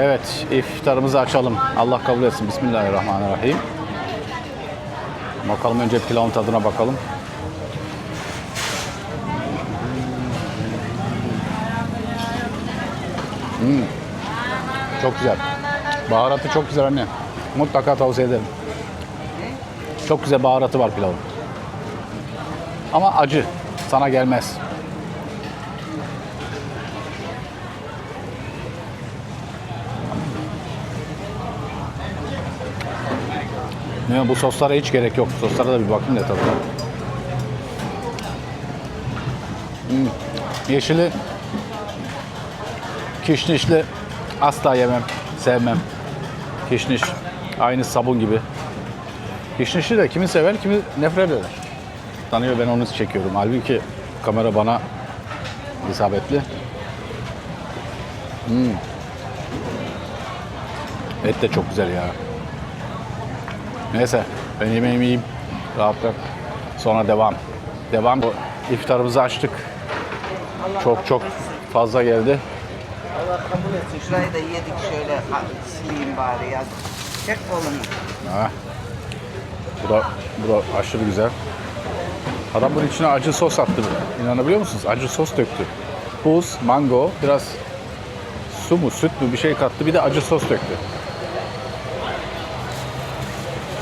Evet, iftarımızı açalım. Allah kabul etsin. Bismillahirrahmanirrahim. Bakalım önce pilavın tadına bakalım. Hmm. Çok güzel. Baharatı çok güzel anne. Mutlaka tavsiye ederim. Çok güzel baharatı var pilavın. Ama acı. Sana gelmez. Ne bu soslara hiç gerek yok. Soslara da bir bakayım da tadına. Hmm. Yeşili kişnişli asla yemem, sevmem. Kişniş aynı sabun gibi. Kişnişi de kimi sever, kimi nefret eder. Tanıyor ben onu çekiyorum. Halbuki kamera bana isabetli. Hmm. Et de çok güzel ya. Neyse ben yemeğimi yiyeyim. Rahat rahat. Sonra devam. Devam. İftarımızı açtık. Çok çok fazla geldi. Allah kabul etsin. Şurayı da yedik şöyle sileyim bari ya. Çek kolunu. Ha. Bu da, bu da aşırı güzel. Adam bunun içine acı sos attı. İnanabiliyor musunuz? Acı sos döktü. Buz, mango, biraz su mu, süt mü bir şey kattı. Bir de acı sos döktü.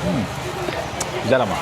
Hmm. Güzel ama.